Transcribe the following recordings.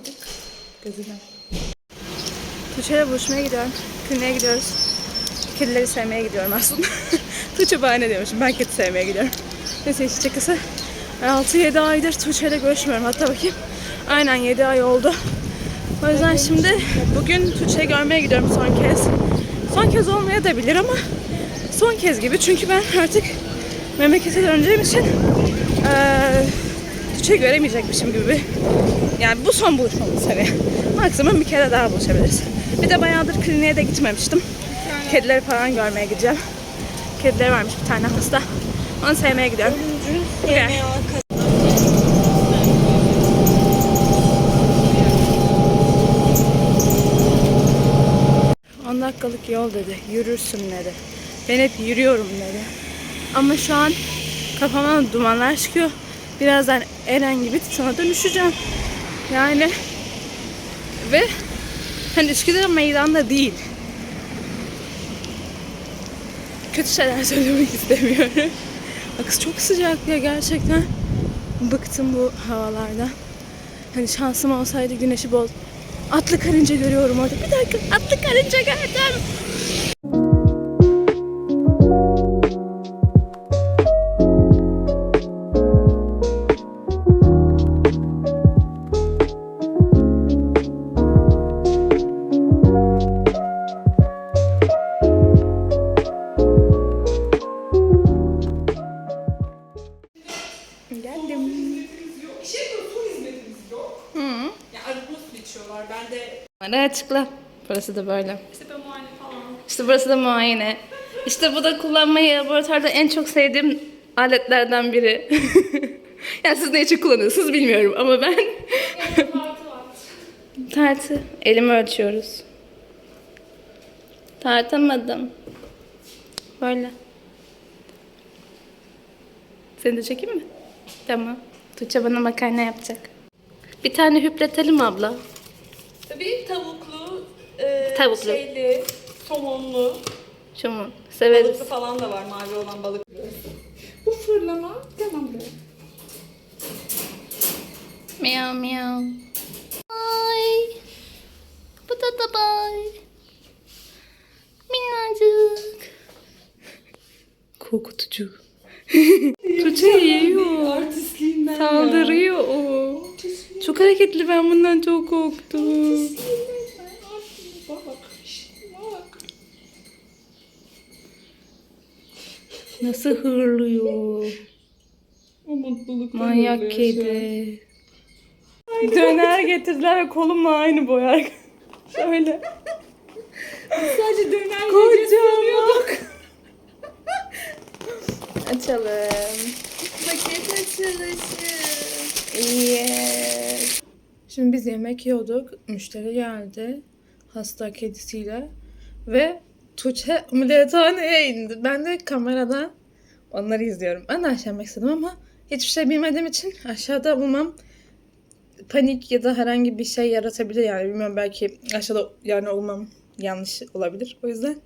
Bıdık. Gözüne. Tuğçe'yle buluşmaya gidiyorum. Kliniğe gidiyoruz. Kedileri sevmeye gidiyorum aslında. Tuğçe bahane diyormuşum. Ben kedi sevmeye gidiyorum. Neyse işin şakası. 6-7 aydır Tuğçe'yle görüşmüyorum. Hatta bakayım. Aynen 7 ay oldu. O yüzden şimdi bugün Tuğçe'yi görmeye gidiyorum son kez. Son kez olmaya da bilir ama son kez gibi. Çünkü ben artık memlekete döneceğim için eee Tuğçe'yi göremeyecekmişim gibi. Yani bu son buluşmamız hani. Maksimum bir kere daha buluşabiliriz. Bir de bayağıdır kliniğe de gitmemiştim. Kedileri falan görmeye gideceğim. Kedileri varmış bir tane hasta. Onu sevmeye gidiyorum. 10 dakikalık yol dedi. Yürürsün dedi. Ben hep yürüyorum dedi. Ama şu an kafama dumanlar çıkıyor. Birazdan Eren gibi Titan'a dönüşeceğim. Yani ve hani Üsküdar meydanda değil. Kötü şeyler söylemek istemiyorum. Kız çok sıcak ya gerçekten. Bıktım bu havalardan. Hani şansım olsaydı güneşi bol Atlı karınca görüyorum orada. Bir dakika atlı karınca gördüm. Ben de Bana açıkla. Burası da böyle. işte ben muayene falan. İşte burası da muayene. İşte bu da kullanmayı laboratuvarda en çok sevdiğim aletlerden biri. yani siz ne için kullanıyorsunuz bilmiyorum ama ben... Tartı. Elimi ölçüyoruz. Tartamadım. Böyle. Seni de çekeyim mi? Tamam. Tuğçe bana makarna yapacak. Bir tane hüpletelim abla. Tabii tavuklu, e, Tavuklu. şeyli, somonlu, Şumun. Severiz. balıklı falan da var mavi olan balık. Bu fırlama tamam buraya. Meow meow. Ay. Bu da da bay. Minnacık. Korkutucu. Tuğçe yiyor. Artistliğinden Saldırıyor o. Çok hareketli ben bundan çok korktum. Nasıl hırlıyor. O mutluluk. Manyak kedi. Döner getirdiler ve kolumla aynı boy arkadaşlar. Şöyle. Sadece döner Kocaman. Açalım. Paket açılışı. Yes. Şimdi biz yemek yiyorduk. Müşteri geldi. Hasta kedisiyle. Ve Tuğçe ameliyathaneye indi. Ben de kameradan onları izliyorum. Ben de aşağı inmek istedim ama hiçbir şey bilmediğim için aşağıda bulmam panik ya da herhangi bir şey yaratabilir yani bilmiyorum belki aşağıda yani olmam yanlış olabilir o yüzden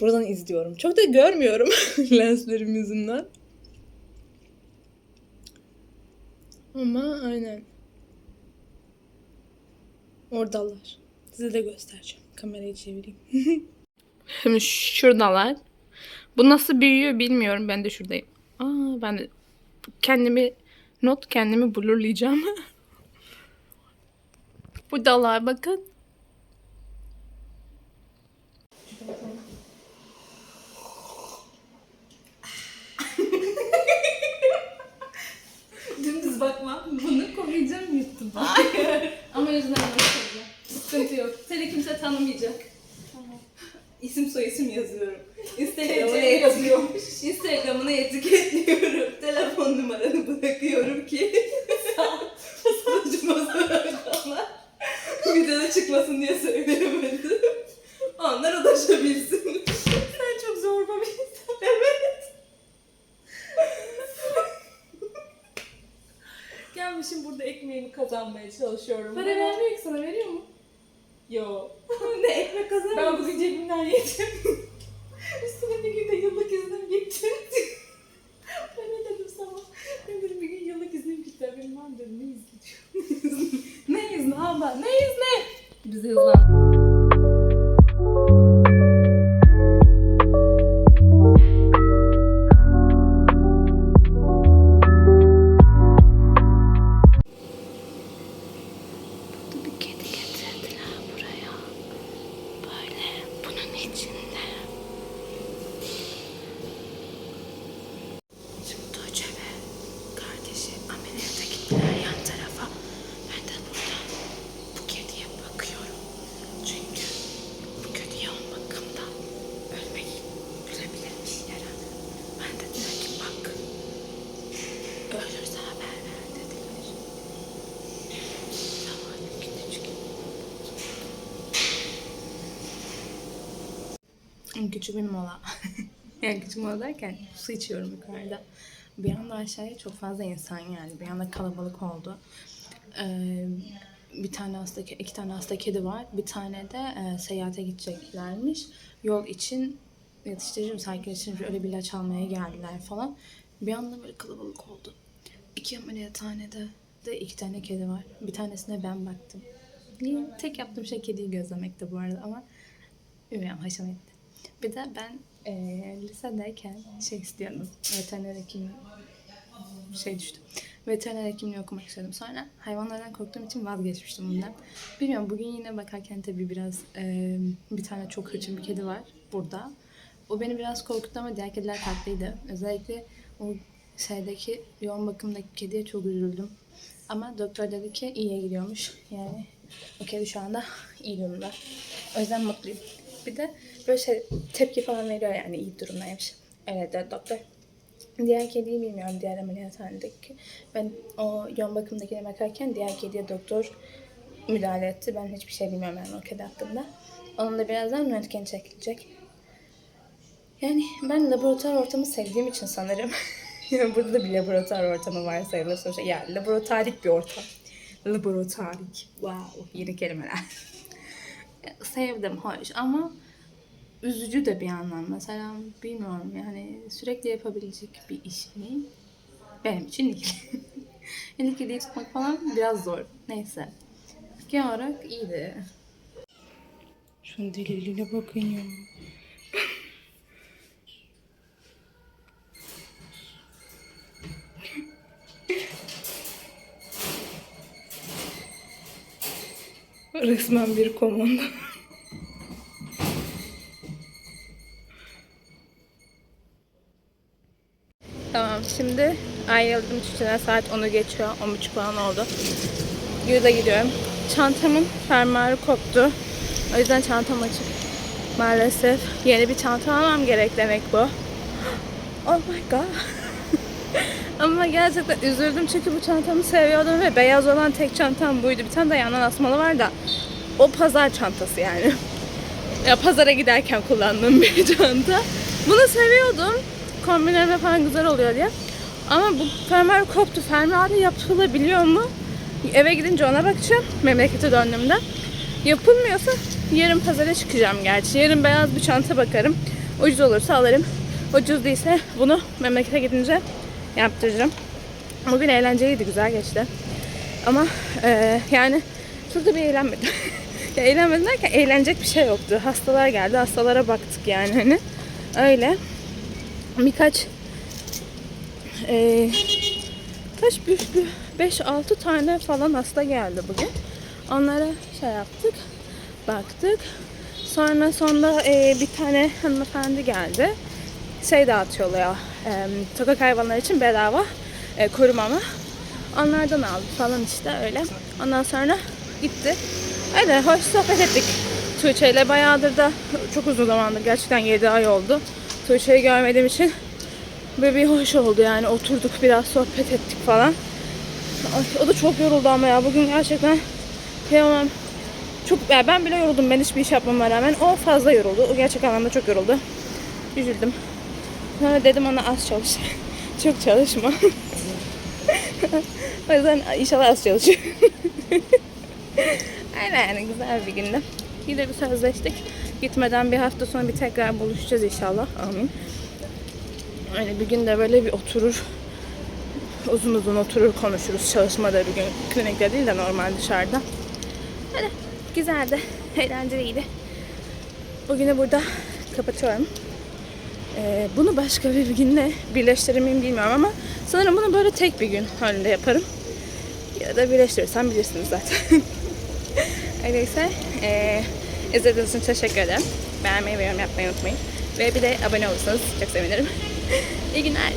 buradan izliyorum. Çok da görmüyorum lenslerim yüzünden. Ama aynen. Oradalar. Size de göstereceğim. Kamerayı çevireyim. Şimdi şuradalar. Bu nasıl büyüyor bilmiyorum. Ben de şuradayım. Aa, ben de kendimi not kendimi blurlayacağım. Buradalar bakın. Telefon numaranı bırakıyorum ki saçma soranlar videoda çıkmasın diye söyleyemedim. Onlar ulaşabilsin. Sen çok zorba bir insan. evet. Gelmişim burada ekmeğimi kazanmaya çalışıyorum. Para vermiyor ki sana veriyor mu? Yo. ne ekmek kazanıyor Ben bugün cebimden yedim. Üstüne bir gün de yıllık iznim gitti. dedim ne izliyorsun? ne izle abla ne izle? Bize hızlan. Küçük bir mola. yani küçük mola derken su içiyorum yukarıda. Bir anda aşağıya çok fazla insan geldi. Bir anda kalabalık oldu. Ee, bir tane hasta, iki tane hasta kedi var. Bir tane de e, seyahate gideceklermiş. Yol için yetiştirici misafir için öyle bir ilaç almaya geldiler falan. Bir anda böyle kalabalık oldu. İki ameliyathanede de iki tane kedi var. Bir tanesine ben baktım. Tek yaptığım şey kediyi gözlemekti bu arada ama bilmiyorum hoşuma gitti. Bir de ben eee lisedeyken şey istiyordum. Veteriner hekim şey düştü. Veteriner hekimliği okumak istedim. Sonra hayvanlardan korktuğum için vazgeçmiştim bundan. Bilmiyorum bugün yine bakarken tabii biraz eee, bir tane çok hırçın bir kedi var burada. O beni biraz korkuttu ama diğer kediler tatlıydı. Özellikle o şeydeki yoğun bakımdaki kediye çok üzüldüm. Ama doktor dedi ki iyiye gidiyormuş. Yani o kedi şu anda iyi durumda. O yüzden mutluyum. Bir de böyle şey tepki falan veriyor yani iyi durumdaymış. Öyle dedi doktor. Diğer kediyi bilmiyorum diğer ameliyathanedeki. Ben o yoğun bakımdakine bakarken diğer kediye doktor müdahale etti. Ben hiçbir şey bilmiyorum yani o kedi hakkında. Onun da birazdan röntgen çekilecek. Yani ben laboratuvar ortamı sevdiğim için sanırım. yani burada da bir laboratuvar ortamı var sayılır sonuçta. Yani laboratuvarik bir ortam. Laboratuvarik. Wow. Yeni kelimeler. Sevdim, hoş ama üzücü de bir yandan. Mesela bilmiyorum yani sürekli yapabilecek bir iş mi? Benim için değil. yani kediyi tutmak falan biraz zor. Neyse. Genel olarak iyiydi. Şunun deliliğine bakın ya. Resmen bir komando. Tamam şimdi ayrıldım Çiçek'ten saat 10'u geçiyor. 10.30 falan oldu. Yurda gidiyorum. Çantamın fermuarı koptu. O yüzden çantam açık. Maalesef yeni bir çanta almam gerek demek bu. Oh my god. Ama gerçekten üzüldüm çünkü bu çantamı seviyordum ve beyaz olan tek çantam buydu. Bir tane de yandan asmalı var da o pazar çantası yani. Ya pazara giderken kullandığım bir çanta. Bunu seviyordum. Kombinlerime falan güzel oluyor diye. Ama bu fermuar koptu. Fermuarı yapılabiliyor mu? Eve gidince ona bakacağım. Memlekete döndüğümde. Yapılmıyorsa yarın pazara çıkacağım gerçi. Yarın beyaz bir çanta bakarım. Ucuz olursa alırım. Ucuz değilse bunu memlekete gidince yaptıracağım. Bugün eğlenceliydi, güzel geçti. Ama eee, yani çok da bir eğlenmedim. ya eğlenmedim derken eğlenecek bir şey yoktu. Hastalar geldi, hastalara baktık yani hani. Öyle. Birkaç eee kaç bir, 5-6 tane falan hasta geldi bugün. Onlara şey yaptık, baktık. Sonra sonunda eee, bir tane hanımefendi geldi. Şey dağıtıyorlar, eee sokak hayvanları için bedava eee korumama. Onlardan aldı falan işte öyle. Ondan sonra gitti. Öyle hoş sohbet ettik. Tuğçe ile bayağıdır da çok uzun zamandır gerçekten 7 ay oldu. Tuğçe'yi görmediğim için böyle bir hoş oldu yani oturduk biraz sohbet ettik falan. Ay, o da çok yoruldu ama ya bugün gerçekten kıyamam. Çok, ya ben bile yoruldum ben hiçbir iş yapmama rağmen. O fazla yoruldu. O gerçek anlamda çok yoruldu. Üzüldüm. Sonra dedim ona az çalış. çok çalışma. o yüzden inşallah az çalışıyor. Aynen güzel bir gündü. Yine bir sözleştik. Gitmeden bir hafta sonra bir tekrar buluşacağız inşallah. Amin. Yani bir gün de böyle bir oturur. Uzun uzun oturur konuşuruz. Çalışmada bir gün. Klinikte değil de normal dışarıda. Böyle güzeldi, eğlenceliydi. Bugünü burada kapatıyorum. Ee, bunu başka bir günle birleştirir miyim bilmiyorum ama sanırım bunu böyle tek bir gün halinde yaparım. Ya da birleştirirsem bilirsiniz zaten. Öyleyse ee, izlediğiniz için teşekkür ederim. Beğenmeyi ve yorum yapmayı unutmayın. Ve bir de abone olursanız çok sevinirim. İyi günler.